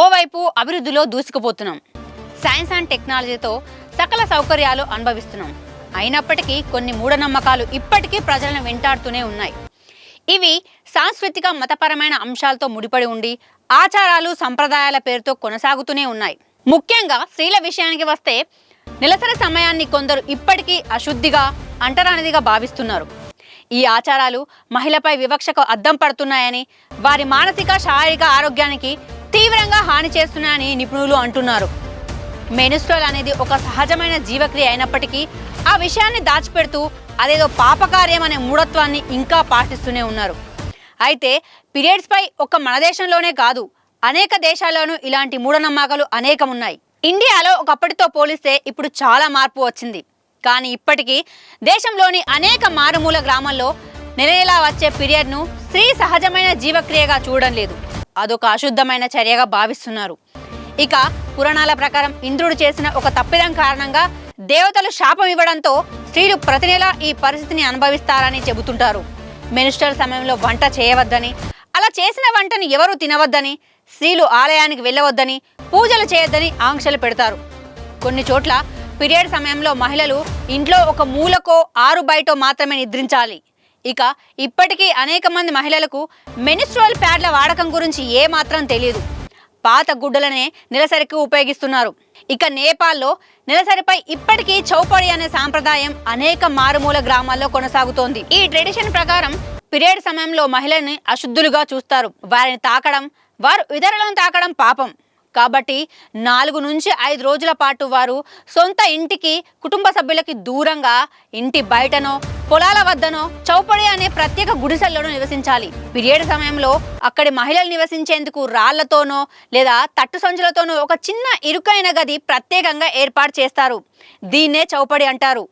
ఓవైపు అభివృద్ధిలో దూసుకుపోతున్నాం. Science and టెక్నాలజీతో సకల సౌకర్యాలు అనుభవిస్తున్నాం. అయినప్పటికీ కొన్ని మూఢనమ్మకాలు ఇప్పటికీ ప్రజలను వెంటాడుతూనే ఉన్నాయి. ఇవి సాంస్కృతిక మతపరమైన అంశాలతో ముడిపడి ఉండి ఆచారాలు సంప్రదాయాల పేరుతో కొనసాగుతూనే ఉన్నాయి. ముఖ్యంగా స్త్రీల విషయానికి వస్తే నిలసన సమయాన్ని కొందరు ఇప్పటికీ అశుద్ధిగా అంటరానిదిగా భావిస్తున్నారు. ఈ ఆచారాలు మహిళపై వివక్షకు అద్దం పడుతున్నాయని వారి మానసిక శారీరక ఆరోగ్యానికి తీవ్రంగా హాని చేస్తున్నాయని నిపుణులు అంటున్నారు. మెనిస్ట్రల్ అనేది ఒక సహజమైన జీవక్రియ అయినప్పటికీ ఆ విషయాన్ని దాచిపెడుతూ అదేదో పాపకార్యం అనే మూఢత్వాన్ని ఇంకా పాటిస్తూనే ఉన్నారు. అయితే పీరియడ్స్పై ఒక మన దేశంలోనే కాదు అనేక దేశాల్లోనూ ఇలాంటి మూఢనమ్మకాలు అనేకం ఉన్నాయి ఇండియాలో ఒకప్పటితో పోలిస్తే ఇప్పుడు చాలా మార్పు వచ్చింది. కానీ ఇప్పటికీ దేశంలోని అనేక మారుమూల గ్రామాల్లో నెల నెలా వచ్చే పీరియడ్ను స్త్రీ సహజమైన జీవక్రియగా చూడడం లేదు. అదొక అశుద్ధమైన చర్యగా భావిస్తున్నారు. ఇక పురాణాల ప్రకారం ఇంద్రుడు చేసిన ఒక తప్పిదం కారణంగా దేవతలు శాపం ఇవ్వడంతో స్త్రీలు ప్రతి నెల ఈ పరిస్థితిని అనుభవిస్తారని చెబుతుంటారు. మెనిస్టర్ సమయంలో వంట చేయవద్దని అలా చేసిన వంటని ఎవరూ తినవద్దని స్త్రీలు ఆలయానికి వెళ్ళవద్దని పూజలు చేయొద్దని ఆంక్షలు పెడతారు. కొన్ని చోట్ల పీరియడ్ సమయంలో మహిళలు ఇంట్లో ఒక మూలకో ఆరు బయటో మాత్రమే నిద్రించాలి. ఇక ఇప్పటికీ అనేక మంది మహిళలకు మెనిస్ట్రువల్ ప్యాడ్ల వాడకం గురించి ఏమాత్రం తెలియదు పాత గుడ్డలనే నెలసరికి ఉపయోగిస్తున్నారు. ఇక నేపాల్లో నెలసరిపై ఇప్పటికీ చౌపడి అనే సాంప్రదాయం అనేక మారుమూల గ్రామాల్లో కొనసాగుతోంది. ఈ ట్రెడిషన్ ప్రకారం పీరియడ్ సమయంలో మహిళల్ని అశుద్ధులుగా చూస్తారు. వారిని తాకడం వారు ఇతరులను తాకడం పాపం. కాబట్టి నాలుగు నుంచి ఐదు రోజుల పాటు వారు సొంత ఇంటికి కుటుంబ సభ్యులకి దూరంగా ఇంటి బయటనో పొలాల వద్దనో చౌపడి అనే ప్రత్యేక గుడిసెల్లోనూ నివసించాలి. పీరియడ్ సమయంలో అక్కడి మహిళలు నివసించేందుకు రాళ్ళతోనో లేదా తట్టు సంచులతోనో ఒక చిన్న ఇరుకైన గది ప్రత్యేకంగా ఏర్పాటు చేస్తారు. దీన్నే చౌపడి అంటారు.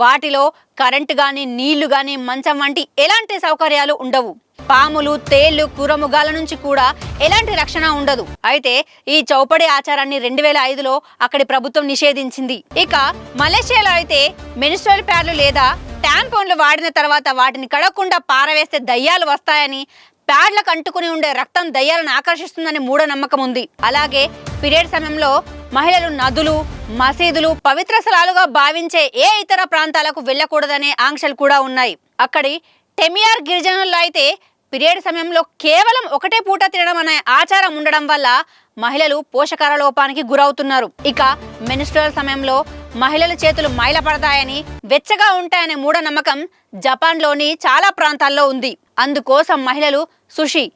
వాటిలో కరెంటు కానీ నీళ్ళు కానీ మంచం వంటి ఎలాంటి సౌకర్యాలు ఉండవు. పాములు తేళ్ళు కురముగాల నుంచి కూడా ఎలాంటి రక్షణ ఉండదు. అయితే ఈ చౌపడి ఆచారాన్ని రెండు వేల ఐదులో అక్కడి ప్రభుత్వం నిషేధించింది. ఇక మలేషియాలో అయితే మెనిస్ట్రల్ ప్యాడ్లు లేదా ట్యాంపోన్లు వాడిన తర్వాత వాటిని కడకుండా పారవేస్తే దయ్యాలు వస్తాయని ప్యాడ్లకు అంటుకుని ఉండే రక్తం దయ్యాలను ఆకర్షిస్తుందని మూఢనమ్మకం ఉంది. అలాగే పీరియడ్ సమయంలో మహిళలు నదులు మసీదులు పవిత్ర స్థలాలుగా భావించే ఏ ఇతర ప్రాంతాలకు వెళ్ళకూడదనే ఆంక్షలు కూడా ఉన్నాయి. అక్కడి టెమియార్ గిరిజనుల్లో అయితే పీరియడ్ సమయంలో కేవలం ఒకటే పూట తినడం అనే ఆచారం ఉండడం వల్ల మహిళలు పోషకాల లోపానికి గురవుతున్నారు. ఇక మెనిస్ట్రల్ సమయంలో మహిళల చేతులు మైల పడతాయని వెచ్చగా ఉంటాయనే మూఢనమ్మకం జపాన్లోని చాలా ప్రాంతాల్లో ఉంది. అందుకోసం మహిళలు సుషి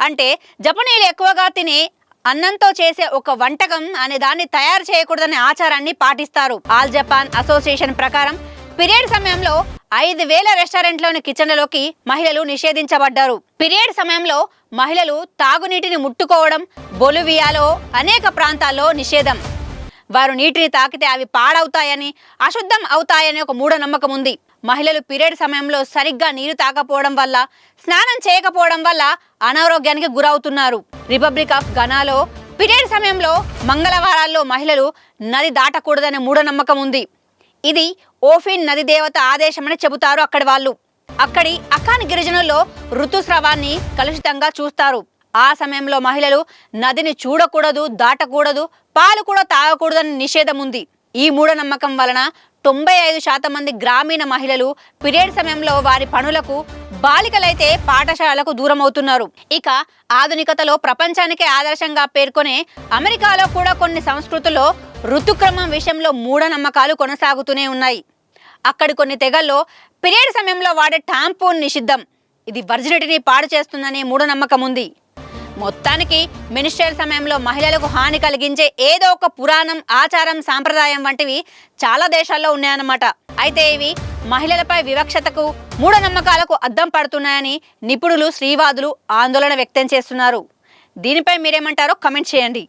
అంటే జపనీయులు ఎక్కువగా తినే అన్నంతో చేసే ఒక వంటకం అనే దాన్ని తయారు చేయకూడదనే ఆచారాన్ని పాటిస్తారు. ఆల్ జపాన్ అసోసియేషన్ ప్రకారం పీరియడ్ సమయంలో ఐదు వేల రెస్టారెంట్లోని కిచెన్లలోకి మహిళలు నిషేధించబడ్డారు. పీరియడ్ సమయంలో మహిళలు తాగునీటిని ముట్టుకోవడం బొలివియాలో అనేక ప్రాంతాల్లో నిషేధం. వారు నీటిని తాకితే అవి పాడవుతాయని అశుద్ధం అవుతాయని ఒక మూఢనమ్మకం ఉంది. మహిళలు పీరియడ్ సమయంలో సరిగ్గా నీరు తాకపోవడం వల్ల స్నానం చేయకపోవడం వల్ల అనారోగ్యానికి గురవుతున్నారు. రిపబ్లిక్ ఆఫ్ ఘనాలో పీరియడ్ సమయంలో మంగళవారాల్లో మహిళలు నది దాటకూడదనే మూఢనమ్మకం ఉంది. ఇది ఓఫిన్ నది దేవత ఆదేశమని చెబుతారు అక్కడి వాళ్ళు. అక్కడి అకాన్ గిరిజనుల్లో ఋతుస్రావాన్ని కలుషితంగా చూస్తారు. ఆ సమయంలో మహిళలు నదిని చూడకూడదు దాటకూడదు పాలు కూడా తాగకూడదని నిషేధం ఉంది ఈ మూఢనమ్మకం వలన తొంభై ఐదు శాతం మంది గ్రామీణ మహిళలు పీరియడ్ సమయంలో వారి పనులకు బాలికలైతే పాఠశాలకు దూరం అవుతున్నారు ఇక ఆధునికతలో ప్రపంచానికే ఆదర్శంగా పేర్కొనే అమెరికాలో కూడా కొన్ని సంస్కృతుల్లో ఋతుక్రమం విషయంలో మూఢనమ్మకాలు కొనసాగుతూనే ఉన్నాయి. అక్కడి కొన్ని తెగల్లో పీరియడ్ సమయంలో వాడే టాంపూన్ నిషిద్ధం. ఇది వర్జినిటీని పాడు చేస్తుందనే మూఢనమ్మకం ఉంది మొత్తానికి మినిస్టర్ సమయంలో మహిళలకు హాని కలిగించే ఏదో ఒక పురాణం ఆచారం సాంప్రదాయం వంటివి చాలా దేశాల్లో ఉన్నాయన్నమాట. అయితే ఇవి మహిళలపై వివక్షతకు మూఢనమ్మకాలకు అద్దం పడుతున్నాయని నిపుణులు శ్రీవాదులు ఆందోళన వ్యక్తం చేస్తున్నారు. దీనిపై మీరేమంటారో కమెంట్ చేయండి.